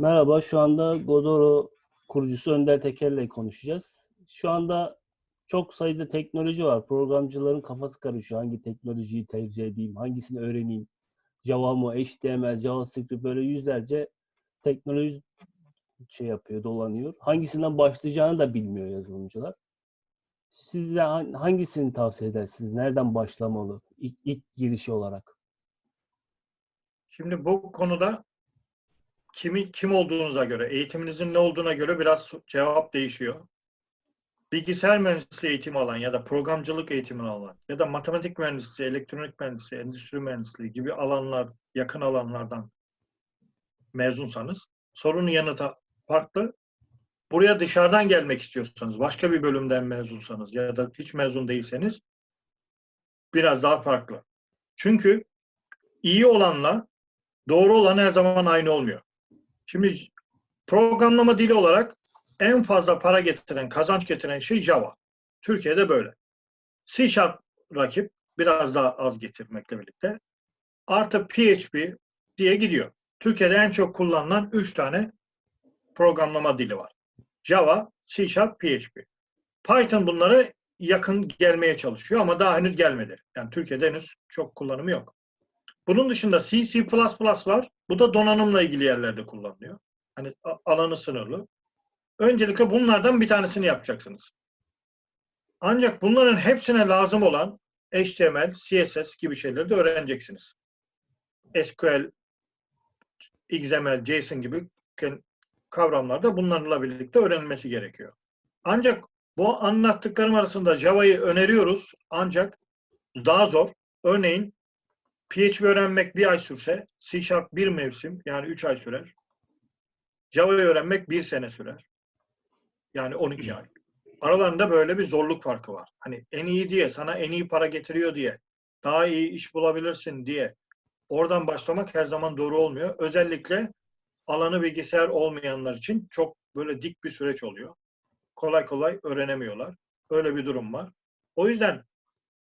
Merhaba, şu anda Godoro kurucusu Önder Teker'le konuşacağız. Şu anda çok sayıda teknoloji var. Programcıların kafası karışıyor. Hangi teknolojiyi tercih edeyim, hangisini öğreneyim? Java mı, HTML, JavaScript böyle yüzlerce teknoloji şey yapıyor, dolanıyor. Hangisinden başlayacağını da bilmiyor yazılımcılar. Siz de han- hangisini tavsiye edersiniz? Nereden başlamalı? İlk, ilk girişi olarak. Şimdi bu konuda kimi kim olduğunuza göre, eğitiminizin ne olduğuna göre biraz cevap değişiyor. Bilgisayar mühendisliği eğitimi alan ya da programcılık eğitimi alan ya da matematik mühendisliği, elektronik mühendisliği, endüstri mühendisliği gibi alanlar, yakın alanlardan mezunsanız sorunun yanıtı farklı. Buraya dışarıdan gelmek istiyorsanız, başka bir bölümden mezunsanız ya da hiç mezun değilseniz biraz daha farklı. Çünkü iyi olanla doğru olan her zaman aynı olmuyor. Şimdi programlama dili olarak en fazla para getiren, kazanç getiren şey Java. Türkiye'de böyle. C Sharp rakip biraz daha az getirmekle birlikte. Artı PHP diye gidiyor. Türkiye'de en çok kullanılan 3 tane programlama dili var. Java, C Sharp, PHP. Python bunlara yakın gelmeye çalışıyor ama daha henüz gelmedi. Yani Türkiye'de henüz çok kullanımı yok. Bunun dışında C, C++ var. Bu da donanımla ilgili yerlerde kullanılıyor. Hani alanı sınırlı. Öncelikle bunlardan bir tanesini yapacaksınız. Ancak bunların hepsine lazım olan HTML, CSS gibi şeyleri de öğreneceksiniz. SQL, XML, JSON gibi kavramlar da bunlarla birlikte öğrenilmesi gerekiyor. Ancak bu anlattıklarım arasında Java'yı öneriyoruz ancak daha zor. Örneğin PHP öğrenmek bir ay sürse, C Sharp bir mevsim yani üç ay sürer. Java'yı öğrenmek bir sene sürer. Yani 12 ay. Aralarında böyle bir zorluk farkı var. Hani en iyi diye, sana en iyi para getiriyor diye, daha iyi iş bulabilirsin diye oradan başlamak her zaman doğru olmuyor. Özellikle alanı bilgisayar olmayanlar için çok böyle dik bir süreç oluyor. Kolay kolay öğrenemiyorlar. Öyle bir durum var. O yüzden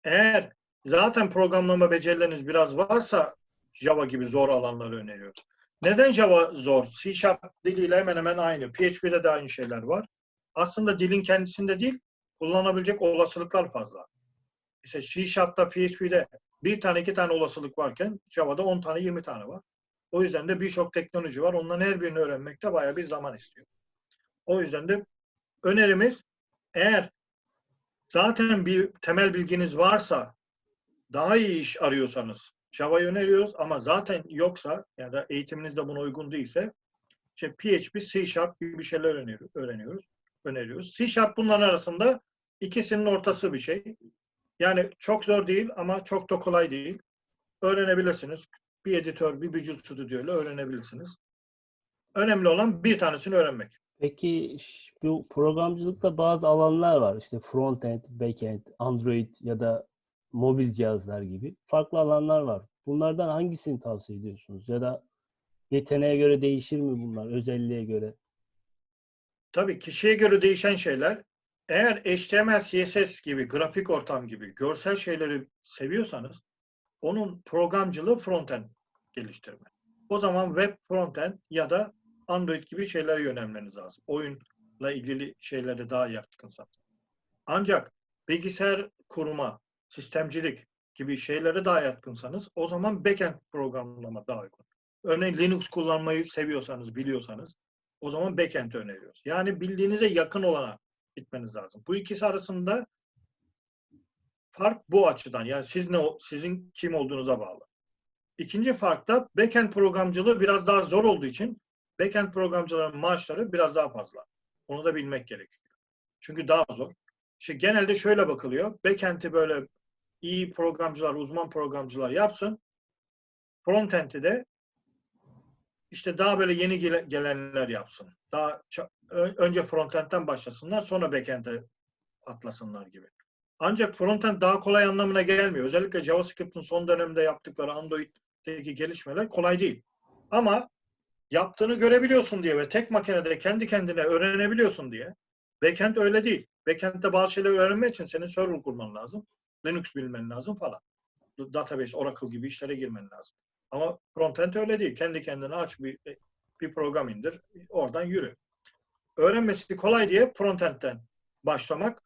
eğer zaten programlama becerileriniz biraz varsa Java gibi zor alanları öneriyoruz. Neden Java zor? C Sharp diliyle hemen hemen aynı. PHP'de de aynı şeyler var. Aslında dilin kendisinde değil, kullanabilecek olasılıklar fazla. İşte C Sharp'ta, PHP'de bir tane iki tane olasılık varken Java'da 10 tane 20 tane var. O yüzden de birçok teknoloji var. Onların her birini öğrenmekte bayağı bir zaman istiyor. O yüzden de önerimiz eğer zaten bir temel bilginiz varsa daha iyi iş arıyorsanız Java'yı öneriyoruz ama zaten yoksa ya da eğitiminiz de buna uygun değilse işte PHP, C Sharp gibi şeyler öğreniyoruz, öneriyoruz. C Sharp bunların arasında ikisinin ortası bir şey. Yani çok zor değil ama çok da kolay değil. Öğrenebilirsiniz. Bir editör, bir Visual Studio ile öğrenebilirsiniz. Önemli olan bir tanesini öğrenmek. Peki bu programcılıkta bazı alanlar var. İşte frontend, backend, Android ya da mobil cihazlar gibi farklı alanlar var. Bunlardan hangisini tavsiye ediyorsunuz? Ya da yeteneğe göre değişir mi bunlar? Özelliğe göre? Tabii kişiye göre değişen şeyler. Eğer HTML, CSS gibi, grafik ortam gibi görsel şeyleri seviyorsanız onun programcılığı frontend geliştirme. O zaman web frontend ya da Android gibi şeylere yönelmeniz lazım. Oyunla ilgili şeylere daha yatkınsanız. Ancak bilgisayar kurma, sistemcilik gibi şeylere daha yatkınsanız o zaman backend programlama daha uygun. Örneğin Linux kullanmayı seviyorsanız, biliyorsanız o zaman backend öneriyoruz. Yani bildiğinize yakın olana gitmeniz lazım. Bu ikisi arasında fark bu açıdan. Yani siz ne sizin kim olduğunuza bağlı. İkinci fark da backend programcılığı biraz daha zor olduğu için backend programcıların maaşları biraz daha fazla. Onu da bilmek gerekiyor. Çünkü daha zor. İşte genelde şöyle bakılıyor. Backend'i böyle iyi programcılar, uzman programcılar yapsın. Frontend'i de işte daha böyle yeni gele- gelenler yapsın. Daha önce frontend'den başlasınlar, sonra backend'e atlasınlar gibi. Ancak frontend daha kolay anlamına gelmiyor. Özellikle JavaScript'in son dönemde yaptıkları Android'deki gelişmeler kolay değil. Ama yaptığını görebiliyorsun diye ve tek makinede kendi kendine öğrenebiliyorsun diye. Backend öyle değil. Backend'de bazı şeyleri öğrenmek için senin server kurman lazım. Linux bilmen lazım falan. Database, Oracle gibi işlere girmen lazım. Ama frontend öyle değil. Kendi kendine aç bir Bir program indir. Oradan yürü. Öğrenmesi kolay diye frontend'den başlamak.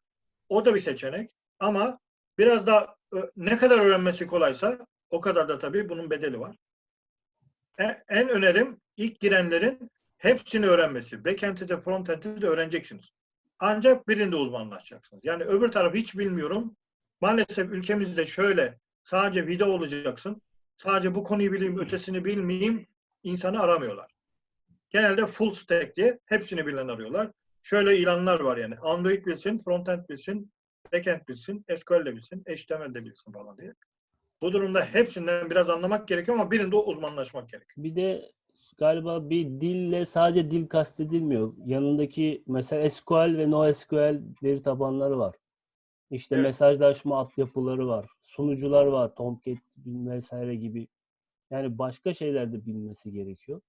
O da bir seçenek. Ama biraz da ö- ne kadar öğrenmesi kolaysa o kadar da tabii bunun bedeli var. E- En önerim ilk girenlerin hepsini öğrenmesi. Backend'i de frontend'i de öğreneceksiniz. Ancak birinde uzmanlaşacaksınız. Yani öbür tarafı hiç bilmiyorum. Maalesef ülkemizde şöyle sadece video olacaksın. Sadece bu konuyu bileyim, ötesini bilmeyeyim insanı aramıyorlar. Genelde full stack diye hepsini bilen arıyorlar. Şöyle ilanlar var yani. Android bilsin, frontend bilsin, backend bilsin, SQL de bilsin, HTML de bilsin falan diye. Bu durumda hepsinden biraz anlamak gerekiyor ama birinde uzmanlaşmak gerekiyor. Bir de galiba bir dille sadece dil kastedilmiyor. Yanındaki mesela SQL ve NoSQL veri tabanları var. İşte Evet. mesajlaşma altyapıları var. Sunucular var. Tomcat vesaire gibi. Yani başka şeyler de bilmesi gerekiyor.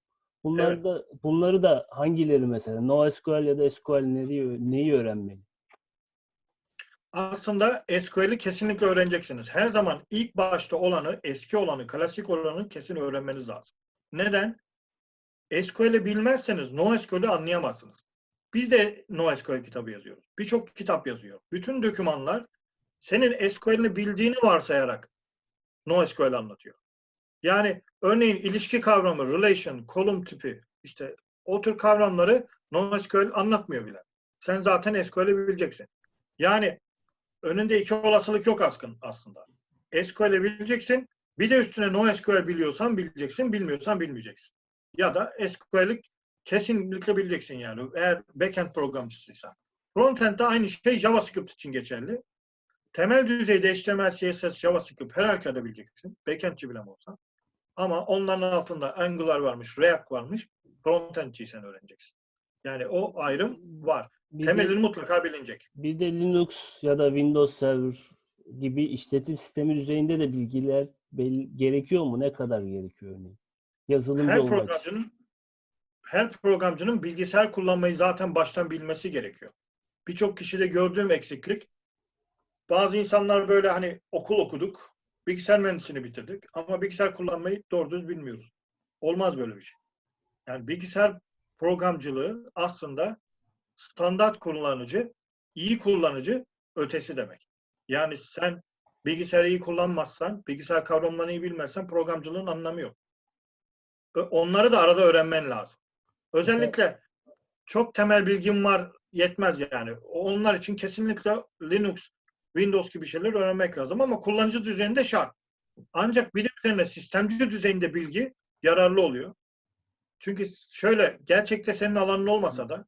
Bunlar Evet. da bunları da hangileri mesela NoSQL ya da SQL neyi, neyi öğrenmeli? Aslında SQL'i kesinlikle öğreneceksiniz. Her zaman ilk başta olanı, eski olanı, klasik olanı kesin öğrenmeniz lazım. Neden? SQL'i bilmezseniz NoSQL'i anlayamazsınız. Biz de NoSQL kitabı yazıyoruz. Birçok kitap yazıyor. Bütün dokümanlar senin SQL'ini bildiğini varsayarak NoSQL anlatıyor. Yani örneğin ilişki kavramı, relation, kolum tipi, işte o tür kavramları NoSQL anlatmıyor bile. Sen zaten SQL'i bileceksin. Yani önünde iki olasılık yok aslında. SQL'i bileceksin. Bir de üstüne NoSQL biliyorsan bileceksin, bilmiyorsan bilmeyeceksin. Ya da SQL'i kesinlikle bileceksin yani eğer backend programcısıysan. Frontend'de aynı şey JavaScript için geçerli. Temel düzeyde HTML, CSS, JavaScript her halükarda bileceksin. Backend'ci bile olsa. Ama onların altında Angular varmış, React varmış. Frontend'ciysen öğreneceksin. Yani o ayrım var. Bir de- Temelini mutlaka bilinecek. Bir de Linux ya da Windows Server gibi işletim sistemi düzeyinde de bilgiler gerekiyor mu? Ne kadar gerekiyor örneğin? Yazılımcı her olmak programcının her programcının bilgisayar kullanmayı zaten baştan bilmesi gerekiyor. Birçok kişide gördüğüm eksiklik bazı insanlar böyle hani okul okuduk, bilgisayar mühendisliğini bitirdik ama bilgisayar kullanmayı doğru düz bilmiyoruz. Olmaz böyle bir şey. Yani bilgisayar programcılığı aslında standart kullanıcı, iyi kullanıcı ötesi demek. Yani sen bilgisayarı iyi kullanmazsan, bilgisayar kavramlarını iyi bilmezsen programcılığın anlamı yok. Onları da arada öğrenmen lazım. Özellikle çok temel bilgim var yetmez yani. Onlar için kesinlikle Linux, Windows gibi şeyler öğrenmek lazım ama kullanıcı düzeyinde şart. Ancak bir de üzerine sistemci düzeyinde bilgi yararlı oluyor. Çünkü şöyle gerçekte senin alanın olmasa da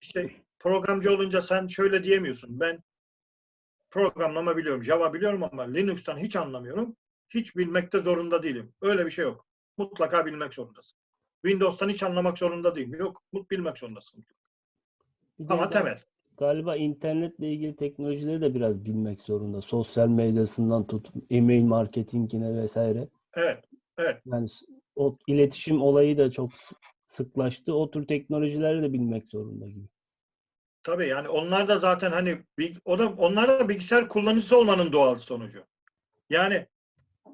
işte programcı olunca sen şöyle diyemiyorsun. Ben programlama biliyorum, Java biliyorum ama Linux'tan hiç anlamıyorum. Hiç bilmekte zorunda değilim. Öyle bir şey yok. Mutlaka bilmek zorundasın. Windows'tan hiç anlamak zorunda değilim. Yok, bilmek zorundasın. Bir Ama temel. Galiba internetle ilgili teknolojileri de biraz bilmek zorunda. Sosyal medyasından tut, e-mail marketingine vesaire. Evet, evet. Yani o iletişim olayı da çok sıklaştı. O tür teknolojileri de bilmek zorunda gibi. Tabii yani onlar da zaten hani o da onlar da bilgisayar kullanıcısı olmanın doğal sonucu. Yani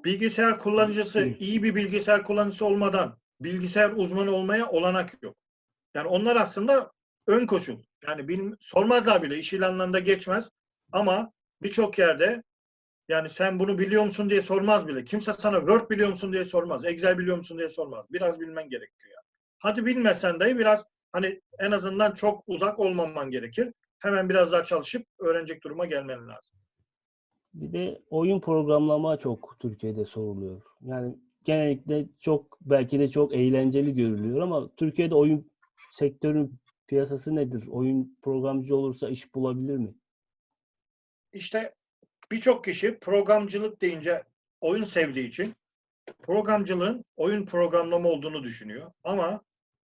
bilgisayar kullanıcısı iyi bir bilgisayar kullanıcısı olmadan bilgisayar uzmanı olmaya olanak yok. Yani onlar aslında ön koşul. Yani bil- sormazlar bile iş ilanlarında geçmez ama birçok yerde yani sen bunu biliyor musun diye sormaz bile. Kimse sana Word biliyor musun diye sormaz. Excel biliyor musun diye sormaz. Biraz bilmen gerekiyor. Yani. Hadi bilmesen dahi biraz hani en azından çok uzak olmaman gerekir. Hemen biraz daha çalışıp öğrenecek duruma gelmen lazım. Bir de oyun programlama çok Türkiye'de soruluyor. Yani genellikle çok belki de çok eğlenceli görülüyor ama Türkiye'de oyun sektörün piyasası nedir? Oyun programcı olursa iş bulabilir mi? İşte birçok kişi programcılık deyince oyun sevdiği için programcılığın oyun programlama olduğunu düşünüyor. Ama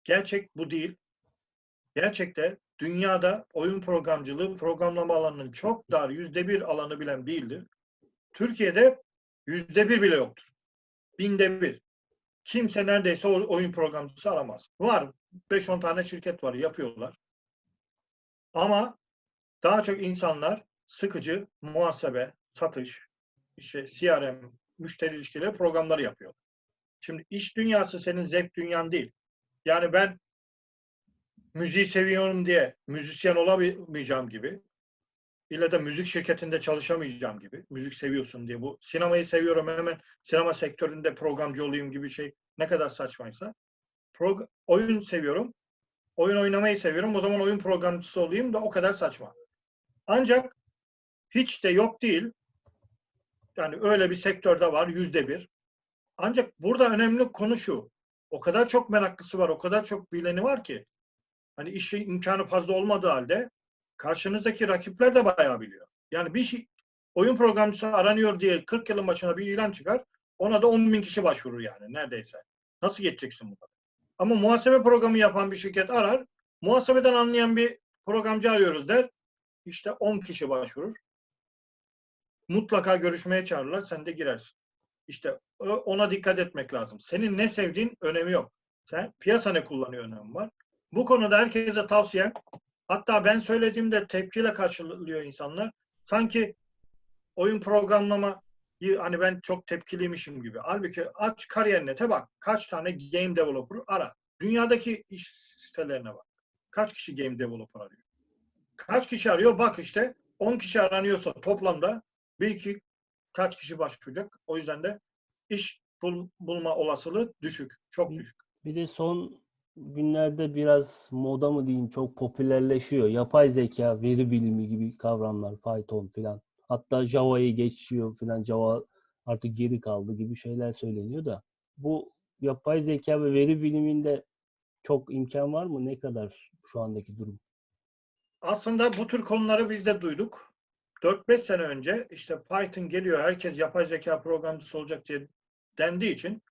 gerçek bu değil. Gerçekte dünyada oyun programcılığı programlama alanının çok dar yüzde bir alanı bilen değildir. Türkiye'de yüzde bir bile yoktur. Binde bir. Kimse neredeyse oyun programcısı aramaz. Var. 5-10 tane şirket var yapıyorlar. Ama daha çok insanlar sıkıcı muhasebe, satış, işte CRM, müşteri ilişkileri programları yapıyor. Şimdi iş dünyası senin zevk dünyan değil. Yani ben müziği seviyorum diye müzisyen olamayacağım gibi illa da müzik şirketinde çalışamayacağım gibi müzik seviyorsun diye bu sinemayı seviyorum hemen sinema sektöründe programcı olayım gibi şey ne kadar saçmaysa Prog- oyun seviyorum oyun oynamayı seviyorum o zaman oyun programcısı olayım da o kadar saçma. Ancak hiç de yok değil yani öyle bir sektörde var yüzde bir. Ancak burada önemli konu şu. O kadar çok meraklısı var, o kadar çok bileni var ki hani işi imkanı fazla olmadığı halde karşınızdaki rakipler de bayağı biliyor. Yani bir şey, oyun programcısı aranıyor diye 40 yılın başına bir ilan çıkar. Ona da 10 bin kişi başvurur yani neredeyse. Nasıl geçeceksin bunu? Ama muhasebe programı yapan bir şirket arar. Muhasebeden anlayan bir programcı arıyoruz der. İşte 10 kişi başvurur. Mutlaka görüşmeye çağırırlar. Sen de girersin. İşte ona dikkat etmek lazım. Senin ne sevdiğin önemi yok. Sen piyasa ne kullanıyor önemi var. Bu konuda herkese tavsiyem hatta ben söylediğimde tepkiyle karşılıyor insanlar. Sanki oyun programlama hani ben çok tepkiliymişim gibi. Halbuki aç kariyernete bak. Kaç tane game developer ara. Dünyadaki iş sitelerine bak. Kaç kişi game developer arıyor? Kaç kişi arıyor? Bak işte 10 kişi aranıyorsa toplamda bir iki kaç kişi başvuracak. O yüzden de iş bul- bulma olasılığı düşük. Çok düşük. Bir de son günlerde biraz moda mı diyeyim çok popülerleşiyor. Yapay zeka, veri bilimi gibi kavramlar, Python filan. Hatta Java'yı geçiyor filan. Java artık geri kaldı gibi şeyler söyleniyor da. Bu yapay zeka ve veri biliminde çok imkan var mı? Ne kadar şu andaki durum? Aslında bu tür konuları biz de duyduk. 4-5 sene önce işte Python geliyor, herkes yapay zeka programcısı olacak diye dendiği için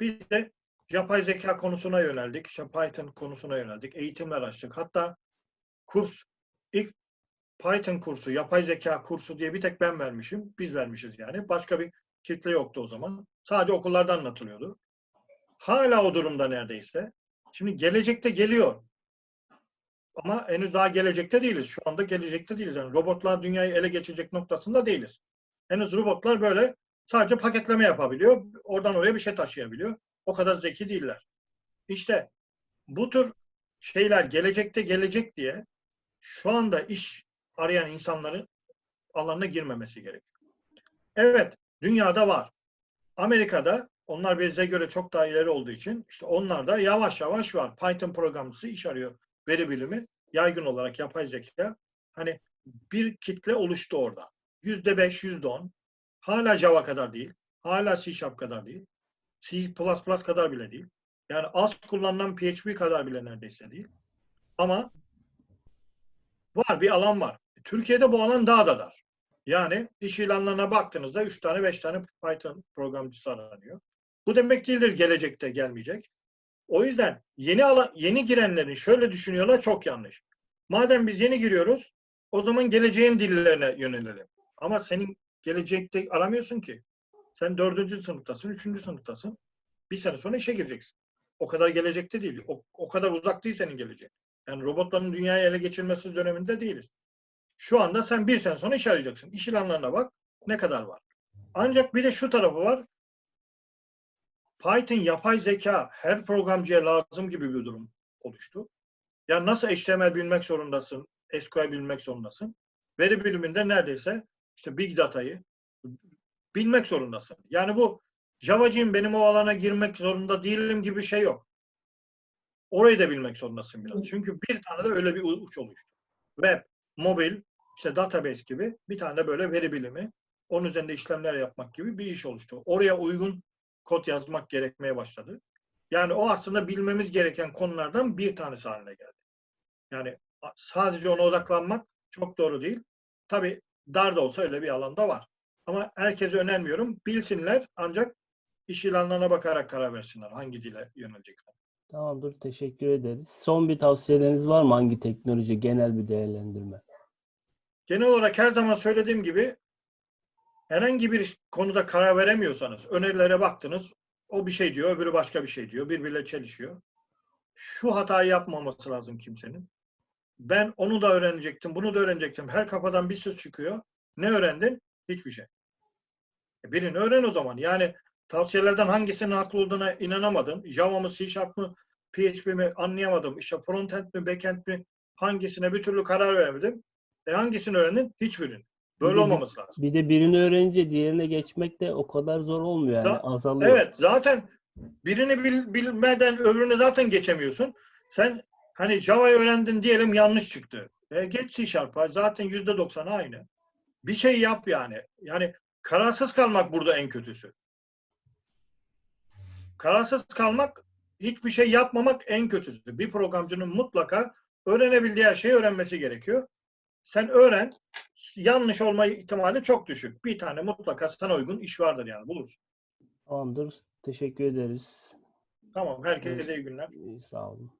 biz de yapay zeka konusuna yöneldik. İşte Python konusuna yöneldik. Eğitimler açtık. Hatta kurs, ilk Python kursu, yapay zeka kursu diye bir tek ben vermişim. Biz vermişiz yani. Başka bir kitle yoktu o zaman. Sadece okullarda anlatılıyordu. Hala o durumda neredeyse. Şimdi gelecekte geliyor. Ama henüz daha gelecekte değiliz. Şu anda gelecekte değiliz. Yani robotlar dünyayı ele geçirecek noktasında değiliz. Henüz robotlar böyle sadece paketleme yapabiliyor. Oradan oraya bir şey taşıyabiliyor. O kadar zeki değiller. İşte bu tür şeyler gelecekte gelecek diye şu anda iş arayan insanların alanına girmemesi gerekiyor. Evet, dünyada var. Amerika'da onlar bize göre çok daha ileri olduğu için işte onlar da yavaş yavaş var. Python programcısı iş arıyor. Veri bilimi yaygın olarak yapay zeka. Hani bir kitle oluştu orada. Yüzde beş, yüzde on. Hala Java kadar değil. Hala C Sharp kadar değil. C++ kadar bile değil. Yani az kullanılan PHP kadar bile neredeyse değil. Ama var bir alan var. Türkiye'de bu alan daha da dar. Yani iş ilanlarına baktığınızda 3 tane 5 tane Python programcısı aranıyor. Bu demek değildir gelecekte gelmeyecek. O yüzden yeni alan, yeni girenlerin şöyle düşünüyorlar çok yanlış. Madem biz yeni giriyoruz o zaman geleceğin dillerine yönelelim. Ama senin gelecekte aramıyorsun ki. Sen dördüncü sınıftasın, üçüncü sınıftasın. Bir sene sonra işe gireceksin. O kadar gelecekte değil. O, o kadar uzak değil senin geleceğin. Yani robotların dünyayı ele geçirmesi döneminde değiliz. Şu anda sen bir sene sonra iş arayacaksın. İş ilanlarına bak ne kadar var. Ancak bir de şu tarafı var. Python yapay zeka her programcıya lazım gibi bir durum oluştu. Yani nasıl HTML bilmek zorundasın, SQL bilmek zorundasın. Veri biliminde neredeyse işte big data'yı bilmek zorundasın. Yani bu Java'cıyım benim o alana girmek zorunda değilim gibi şey yok. Orayı da bilmek zorundasın biraz. Çünkü bir tane de öyle bir uç oluştu. Web, mobil, işte database gibi bir tane de böyle veri bilimi, onun üzerinde işlemler yapmak gibi bir iş oluştu. Oraya uygun kod yazmak gerekmeye başladı. Yani o aslında bilmemiz gereken konulardan bir tanesi haline geldi. Yani sadece ona odaklanmak çok doğru değil. Tabii dar da olsa öyle bir alanda var. Ama herkese önermiyorum. Bilsinler ancak iş ilanlarına bakarak karar versinler hangi dile yönelecekler. Tamamdır. Teşekkür ederiz. Son bir tavsiyeleriniz var mı? Hangi teknoloji? Genel bir değerlendirme. Genel olarak her zaman söylediğim gibi herhangi bir konuda karar veremiyorsanız, önerilere baktınız, o bir şey diyor, öbürü başka bir şey diyor, birbiriyle çelişiyor. Şu hatayı yapmaması lazım kimsenin. Ben onu da öğrenecektim, bunu da öğrenecektim. Her kafadan bir söz çıkıyor. Ne öğrendin? Hiçbir şey. E, Birini öğren o zaman. Yani tavsiyelerden hangisinin haklı olduğuna inanamadın. Java mı, C Sharp mı, PHP mi anlayamadım. İşte frontend mi, backend mi hangisine bir türlü karar veremedim. E hangisini öğrendin? Hiçbirini. Böyle Bir de- olmaması lazım. Bir de birini öğrenince diğerine geçmek de o kadar zor olmuyor yani Da- azalıyor. Evet zaten birini bil- bilmeden öbürünü zaten geçemiyorsun. Sen hani Java'yı öğrendin diyelim yanlış çıktı. E geç C Sharp'a zaten yüzde doksan aynı. Bir şey yap yani. Yani kararsız kalmak burada en kötüsü. Kararsız kalmak hiçbir şey yapmamak en kötüsü. Bir programcının mutlaka öğrenebildiği her şeyi öğrenmesi gerekiyor. Sen öğren. Yanlış olma ihtimali çok düşük. Bir tane mutlaka sana uygun iş vardır yani bulursun. Tamamdır. Teşekkür ederiz. Tamam. Herkese iyi günler. İyi, Sağ olun.